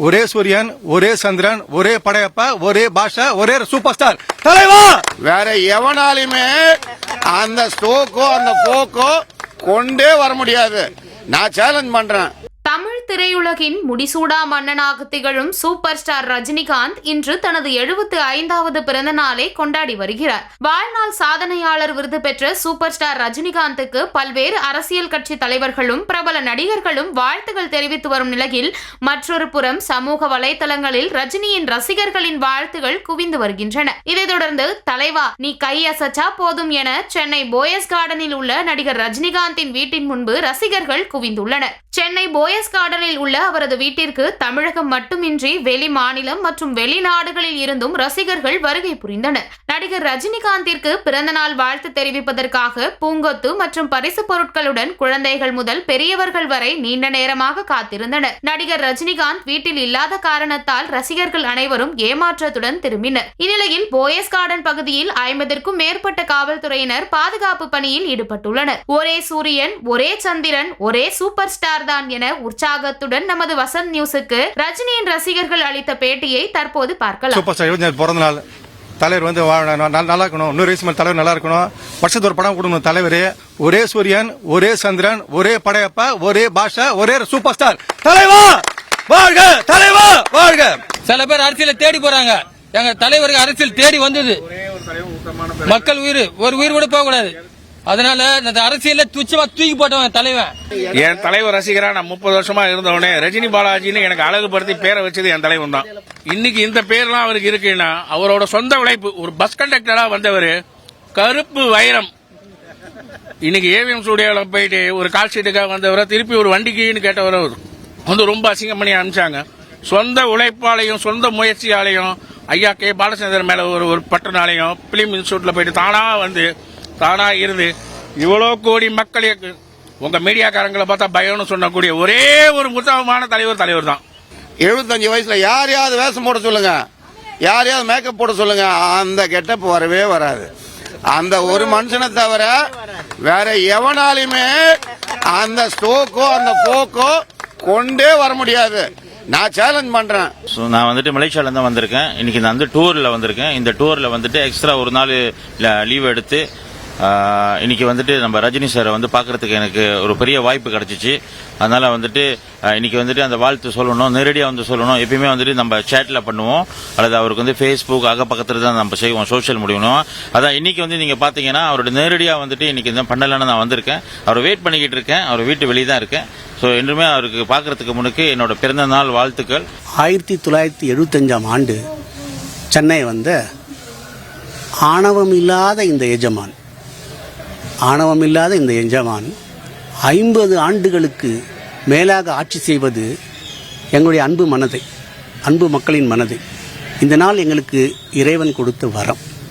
ஒரே சூரியன் ஒரே சந்திரன் ஒரே படையப்பா ஒரே பாஷா ஒரே சூப்பர் ஸ்டார் தலைவா! வேற எவனாலுமே அந்த ஸ்டோக்கோ அந்த போக்கோ கொண்டே வர முடியாது. நான் சேலஞ்ச் பண்றேன். தமிழ் திரையுலகின் முடிசூடா மன்னனாக திகழும் சூப்பர் ஸ்டார் ரஜினிகாந்த் இன்று தனது எழுபத்து ஐந்தாவது பிறந்த நாளை கொண்டாடி வருகிறார். வாழ்நாள் சாதனையாளர் விருது பெற்ற சூப்பர் ஸ்டார் ரஜினிகாந்துக்கு பல்வேறு அரசியல் கட்சி தலைவர்களும் பிரபல நடிகர்களும் வாழ்த்துகள் தெரிவித்து வரும் நிலையில் மற்றொரு புறம் சமூக வலைதளங்களில் ரஜினியின் ரசிகர்களின் வாழ்த்துகள் குவிந்து வருகின்றன. இதைத் தொடர்ந்து தலைவா நீ கை போதும் என சென்னை போயஸ் கார்டனில் உள்ள நடிகர் ரஜினிகாந்தின் வீட்டின் முன்பு ரசிகர்கள் குவிந்துள்ளனர். சென்னை போயஸ் கார்டனில் உள்ள அவரது வீட்டிற்கு தமிழகம் மட்டுமின்றி வெளி மாநிலம் மற்றும் வெளிநாடுகளில் இருந்தும் ரசிகர்கள் வருகை புரிந்தனர். நடிகர் ரஜினிகாந்திற்கு பிறந்தநாள் வாழ்த்து தெரிவிப்பதற்காக பூங்கொத்து மற்றும் பரிசு பொருட்களுடன் குழந்தைகள் முதல் பெரியவர்கள் வரை நீண்ட நேரமாக காத்திருந்தனர். நடிகர் ரஜினிகாந்த் வீட்டில் இல்லாத காரணத்தால் ரசிகர்கள் அனைவரும் ஏமாற்றத்துடன் திரும்பினர். இந்நிலையில் போயஸ் கார்டன் பகுதியில் ஐம்பதற்கும் மேற்பட்ட காவல்துறையினர் பாதுகாப்பு பணியில் ஈடுபட்டுள்ளனர். ஒரே சூரியன் ஒரே சந்திரன் ஒரே சூப்பர் ஸ்டார் தான் என உற்சாகத்துடன் நமது வசந்த் நியூஸுக்கு ரஜினியின் ரசிகர்கள் அளித்த பேட்டியை தற்போது பார்க்கலாம். சூப்பர் ஸ்டார் பிறந்த நாள். தலைவர் வந்து நல்லா இருக்கணும் இன்னொரு வயசு மேல தலைவர் நல்லா இருக்கணும் வருஷத்து ஒரு படம் கொடுக்கணும் தலைவர். ஒரே சூரியன் ஒரே சந்திரன் ஒரே படையப்பா ஒரே பாஷா ஒரே சூப்பர் ஸ்டார். தலைவா! வாழ்க! தலைவா! வாழ்க! சில பேர் அரசியலை தேடி போறாங்க. எங்க தலைவருக்கு அரசியல் தேடி வந்தது. மக்கள் உயிர் ஒரு உயிர் கூட போக கூடாது அதனால இந்த அரசியல துச்சமா தூக்கி போட்டவன் தலைவன். என் தலைவர் ரசிகரா நான் முப்பது வருஷமா இருந்தவனே. ரஜினி பாலாஜின்னு எனக்கு அழகுபடுத்தி பேரை வச்சது என் தலைவன் தான். இன்னைக்கு இந்த பேர்லாம் அவருக்கு இருக்குன்னா அவரோட சொந்த உழைப்பு ஒரு பஸ் கண்டக்டரா வந்தவர் கருப்பு வைரம். இன்னைக்கு ஏவிஎம் ஸ்டுடியோவில் போயிட்டு ஒரு கால் ஷீட்டுக்காக வந்தவரை திருப்பி ஒரு வண்டிக்குன்னு கேட்டவர் அவர். வந்து ரொம்ப அசிங்கம் பண்ணி அனுப்பிச்சாங்க. சொந்த உழைப்பாலையும் சொந்த முயற்சியாலையும் ஐயா கே. பாலச்சந்திரன் மேல ஒரு ஒரு பட்டனாலையும் பிலிம் இன்ஸ்டியூட்ல போயிட்டு தானா வந்து தானா இருந்து இவ்வளோ கோடி மக்களுக்கு உங்க மீடியாக்காரங்களை பார்த்தா பயம்னு சொன்னக்கூடிய ஒரே ஒரு உத்தமமான தலைவர் தலைவர் தான். எழுபத்தஞ்சு வயசுல யாரையாவது வேஷம் போட சொல்லுங்க. யாரையாவது மேக்கப் போட சொல்லுங்க. அந்த கெட்டப் வரவே வராது. அந்த ஒரு மனுஷனை தவிர வேற எவனாலுமே அந்த ஸ்டோக்கோ அந்த போக்கோ கொண்டே வர முடியாது. நான் சேலஞ்ச் பண்றேன். ஸோ நான் வந்துட்டு மலேசியால தான் வந்திருக்கேன். இன்னைக்கு நான் வந்து டூரில் வந்திருக்கேன். இந்த டூரில் வந்துட்டு எக்ஸ்ட்ரா ஒரு நாள் லீவ் எடுத்து இன்னைக்கு வந்துட்டு நம்ம ரஜினி சாரை வந்து பார்க்கறதுக்கு எனக்கு ஒரு பெரிய வாய்ப்பு கிடைச்சிச்சு. அதனால வந்துட்டு இன்னைக்கு வந்துட்டு அந்த வாழ்த்து சொல்லணும் நேரடியாக வந்து சொல்லணும். எப்பயுமே வந்துட்டு நம்ம சேட்டில் பண்ணுவோம். அல்லது அவருக்கு வந்து ஃபேஸ்புக் அகப்பக்கத்தில் தான் நம்ம செய்வோம் சோஷியல் முடியணும் அதான் இன்னைக்கு வந்து நீங்கள் பார்த்தீங்கன்னா அவரோட நேரடியாக வந்துட்டு இன்னைக்கு தான் பண்ணலன்னு நான் வந்திருக்கேன். அவரை வெயிட் பண்ணிக்கிட்டு இருக்கேன். அவர் வீட்டு வெளியே தான் இருக்கேன். ஸோ என்றுமே அவருக்கு பார்க்கறதுக்கு முன்னுக்கு என்னோட பிறந்த நாள் வாழ்த்துக்கள். ஆயிரத்தி தொள்ளாயிரத்தி எழுபத்தஞ்சாம் ஆண்டு சென்னை வந்த ஆணவம் இல்லாத இந்த எஜமான். ஆணவம் இல்லாத இந்த எஜமான் ஐம்பது ஆண்டுகளுக்கு மேலாக ஆட்சி செய்வது எங்களுடைய அன்பு மனதை அன்பு மக்களின் மனதை. இந்த நாள் எங்களுக்கு இறைவன் கொடுத்த வரம்.